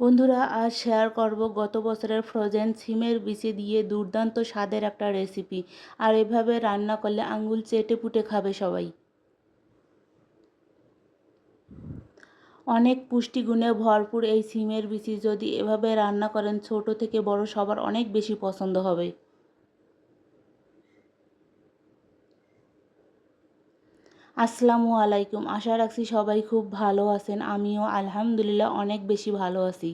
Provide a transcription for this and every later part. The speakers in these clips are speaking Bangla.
বন্ধুরা, আজ শেয়ার করব গত বছরের ফ্রোজেন সিমের বিচি দিয়ে দুর্দান্ত স্বাদের একটা রেসিপি আর এভাবে রান্না করলে আঙ্গুল চেটে পুটে খাবে সবাই। অনেক পুষ্টিগুণে ভরপুর এই সিমের বিচি যদি এভাবে রান্না করেন, ছোট থেকে বড় সবার অনেক বেশি পছন্দ হবে। আসসালামু আলাইকুম। আশা রাখছি সবাই খুব ভালো আছেন। আমিও আলহামদুলিল্লাহ অনেক বেশি ভালো আছি।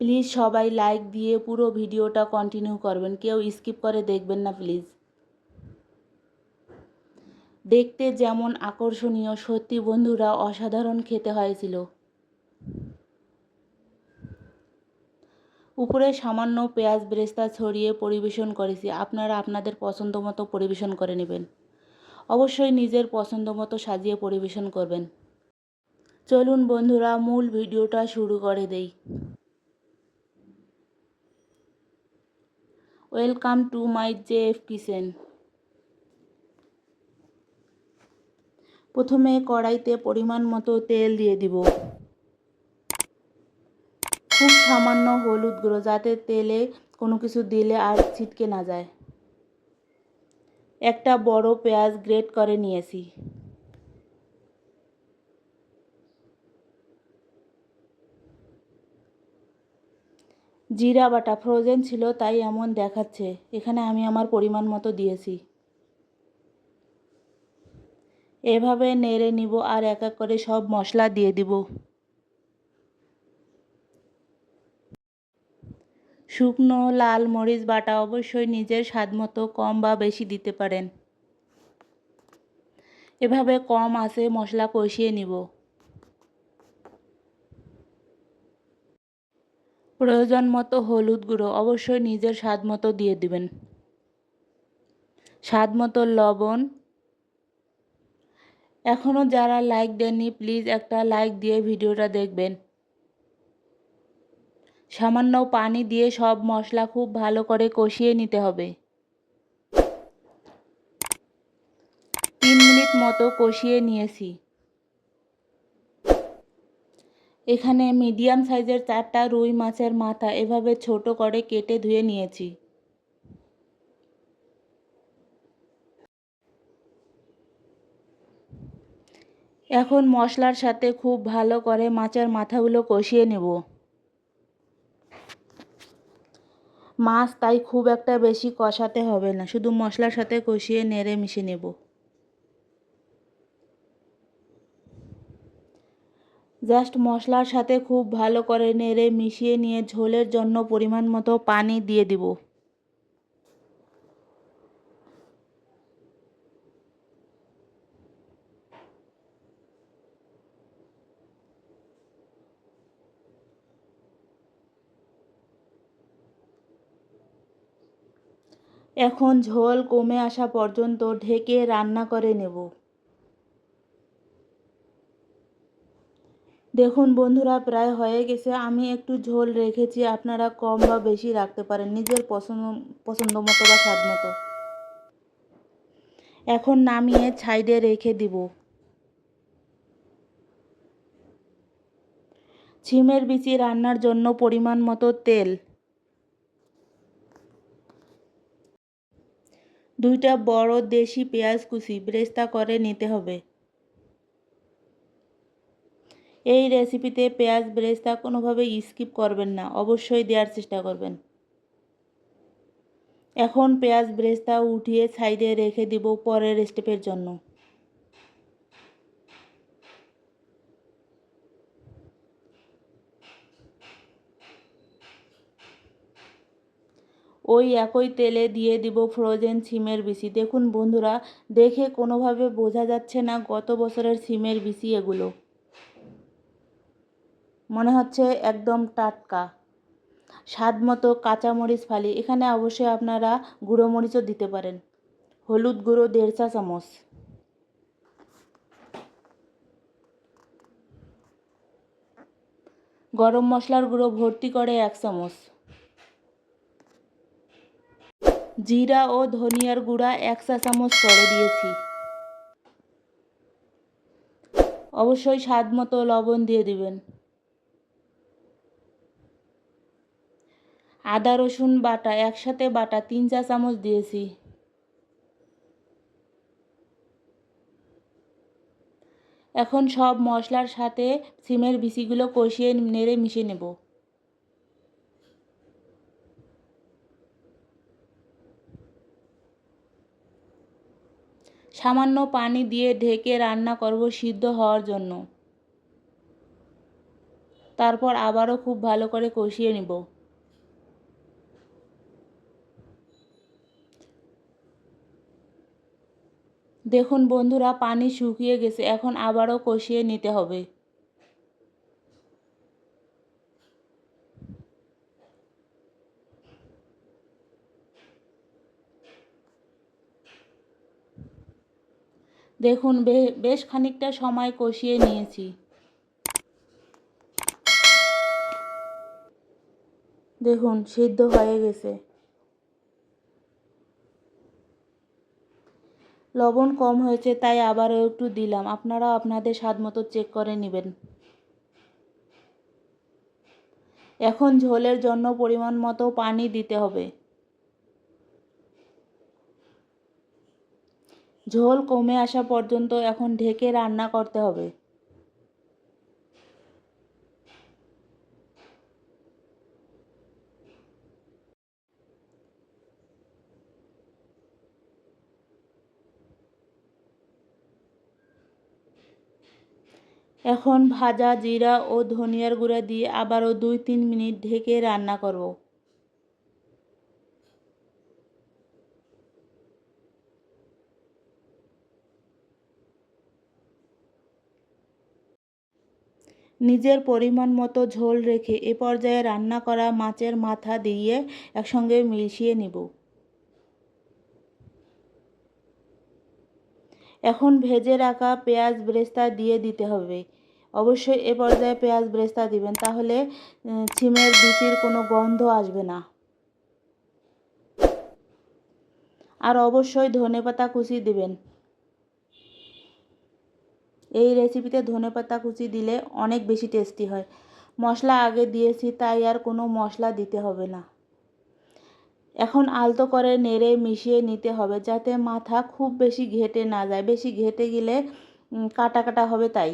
প্লিজ সবাই লাইক দিয়ে পুরো ভিডিওটা কন্টিনিউ করবেন। কেউ স্কিপ করে দেখবেন না প্লিজ। দেখতে যেমন আকর্ষণীয়, সত্যি বন্ধুরা অসাধারণ খেতে হয়েছিল। উপরে সামান্য পেঁয়াজ ব্রেস্তা ছড়িয়ে পরিবেশন করেছি। আপনারা আপনাদের পছন্দ মতো পরিবেশন করে নেবেন। অবশ্যই নিজের পছন্দ মতো সাজিয়ে পরিবেশন করবেন। চলুন বন্ধুরা, মূল ভিডিওটা শুরু করে দেই। Welcome to my J F kitchen প্রথমে কড়াইতে পরিমাণ মতো তেল দিয়ে দিব। সামান্য হলুদ গুঁড়ো যাতে তেলে কোনো কিছু দিলে আর ছিটকে না যায়। একটা বড় পেঁয়াজ গ্রেট করে নিয়েছি। জিরা বাটা ফ্রোজেন ছিল তাই এমন দেখাচ্ছে। এখানে আমি আমার পরিমাণ মতো দিয়েছি। এভাবে নেড়ে নিব আর এক এক করে সব মশলা দিয়ে দিব। শুকনো লাল মরিচ বাটা অবশ্যই নিজের স্বাদ মতো কম বা বেশি দিতে পারেন। এভাবে কম আছে মশলা কষিয়ে নিব। প্রয়োজন মতো হলুদ গুঁড়ো অবশ্যই নিজের স্বাদ মতো দিয়ে দিবেন। স্বাদ মতো লবণ। এখনও যারা লাইক দেননি, প্লিজ একটা লাইক দিয়ে ভিডিওটা দেখবেন। সামান্য পানি দিয়ে সব মশলা খুব ভালো করে কষিয়ে নিতে হবে। তিন মিনিট মতো কষিয়ে নিয়েছি। এখানে মিডিয়াম সাইজের চারটা রুই মাছের মাথা এভাবে ছোট করে কেটে ধুয়ে নিয়েছি। এখন মশলার সাথে খুব ভালো করে মাছের মাথাগুলো কষিয়ে নেব। মাছ তাই খুব একটা বেশি কষাতে হবে না। শুধু মশলার সাথে কষিয়ে নেড়ে মিশিয়ে নেব। জাস্ট মশলার সাথে খুব ভালো করে নেড়ে মিশিয়ে নিয়ে ঝোলের জন্য পরিমাণ মতো পানি দিয়ে দিব। এখন ঝোল কমে আসা পর্যন্ত ঢেকে রান্না করে নেব। দেখুন বন্ধুরা, প্রায় হয়ে গেছে। আমি একটু ঝোল রেখেছি। আপনারা কম বা বেশি রাখতে পারেন, নিজের পছন্দ পছন্দ মতো বা স্বাদ মতো। এখন নামিয়ে ছাইডে রেখে দিব। ছিমের বিচি রান্নার জন্য পরিমাণ মতো তেল। দুইটা বড় দেশি পেঁয়াজ কুচি, ব্রেস্তা করে নিতে হবে। এই রেসিপিতে পেঁয়াজ, ব্রেস্তা কোনোভাবে স্কিপ করবেন না, অবশ্যই দেওয়ার চেষ্টা করবেন। এখন পেঁয়াজ, ব্রেস্তা উঠিয়ে সাইডে রেখে দিব পরের স্টেপের জন্য। ওই একই তেলে দিয়ে দিব ফ্রোজেন সিমের বিচি। দেখুন বন্ধুরা, দেখে কোনোভাবে বোঝা যাচ্ছে না গত বছরের সিমের বিচি এগুলো। মনে হচ্ছে একদম টাটকা। স্বাদ মতো কাঁচামরিচ ফালি। এখানে অবশ্যই আপনারা গুঁড়ো মরিচও দিতে পারেন। হলুদ গুঁড়ো দেড় চা চামচ। গরম মশলার গুঁড়ো ভর্তি করে এক চামচ। জিরা ও ধনিয়ার গুঁড়া এক চা চামচ করে দিয়েছি। অবশ্যই স্বাদ মতো লবণ দিয়ে দিবেন। আদা, রসুন, বাটা, একসাথে বাটা তিন চা চামচ দিয়েছি। এখন সব মশলার সাথে সিমের বিচিগুলো কষিয়ে নেড়ে মিশিয়ে নেব। সামান্য পানি দিয়ে ঢেকে রান্না করব সিদ্ধ হওয়ার জন্য। তারপর আবারও খুব ভালো করে কষিয়ে নিব। দেখুন বন্ধুরা, পানি শুকিয়ে গেছে, এখন আবারও কষিয়ে নিতে হবে। দেখুন বেশ খানিকটা সময় কষিয়ে নিয়েছি। দেখুন, সিদ্ধ হয়ে গেছে। লবণ কম হয়েছে, তাই আবারও একটু দিলাম। আপনারাও আপনাদের স্বাদ মতো চেক করে নেবেন। এখন ঝোলের জন্য পরিমাণ মতো পানি দিতে হবে। ঝোল কমে আসা পর্যন্ত এখন ঢেকে রান্না করতে হবে। এখন ভাজা জিরা ও ধনিয়ার গুঁড়া দিয়ে আবারও দুই তিন মিনিট ঢেকে রান্না করব। নিজের পরিমাণ মতো ঝোল রেখে এ পর্যায়ে রান্না করা মাছের মাথা দিয়ে একসঙ্গে মিশিয়ে নিব। এখন ভেজে রাখা পেঁয়াজ ব্রেস্তা দিয়ে দিতে হবে। অবশ্যই এ পর্যায়ে পেঁয়াজ ব্রেস্তা দিবেন, তাহলে ছিমের বিচির কোনো গন্ধ আসবে না। আর অবশ্যই ধনে পাতা কুচি দিবেন। এই রেসিপিতে ধনে পাতা কুচি দিলে অনেক বেশি টেস্টি হয়। মশলা আগে দিয়েছি, তাই আর কোনো মশলা দিতে হবে না। এখন আলতো করে নেড়ে মিশিয়ে নিতে হবে, যাতে মাথা খুব বেশি ঘেটে না যায়। বেশি ঘেটে গেলে কাটা কাটা হবে তাই।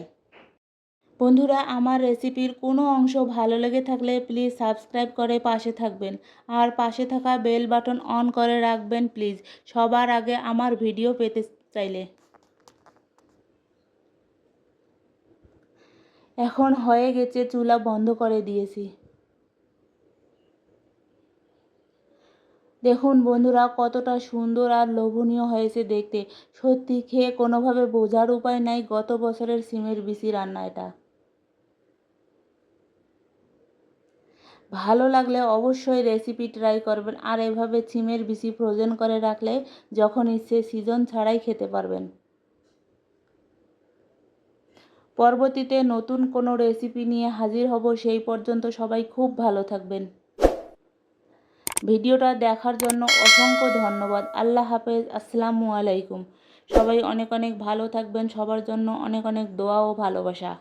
বন্ধুরা, আমার রেসিপির কোনো অংশ ভালো লেগে থাকলে প্লিজ সাবস্ক্রাইব করে পাশে থাকবেন। আর পাশে থাকা বেল বাটন অন করে রাখবেন প্লিজ সবার আগে আমার ভিডিও পেতে চাইলে। এখন হয়ে গেছে চুলা বন্ধ করে দিয়েছি। দেখুন বন্ধুরা, কতটা সুন্দর আর লোভনীয় হয়েছে দেখতে। সত্যি খেয়ে কোনোভাবে বোঝার উপায় নাই গত বছরের সিমের বিচি রান্না এটা। ভালো লাগলে অবশ্যই রেসিপি ট্রাই করবেন আর এভাবে সিমের বিচি ফ্রোজেন করে রাখলে যখন ইচ্ছে সিজন ছাড়াই খেতে পারবেন। পরবর্তীতে নতুন কোনো রেসিপি নিয়ে হাজির হব সেই পর্যন্ত সবাই খুব ভালো থাকবেন। ভিডিওটা দেখার জন্য অসংখ্য ধন্যবাদ। আল্লাহ হাফেজ। আসসালামু আলাইকুম। সবাই অনেক অনেক ভালো থাকবেন। সবার জন্য অনেক অনেক দোয়া ও ভালোবাসা।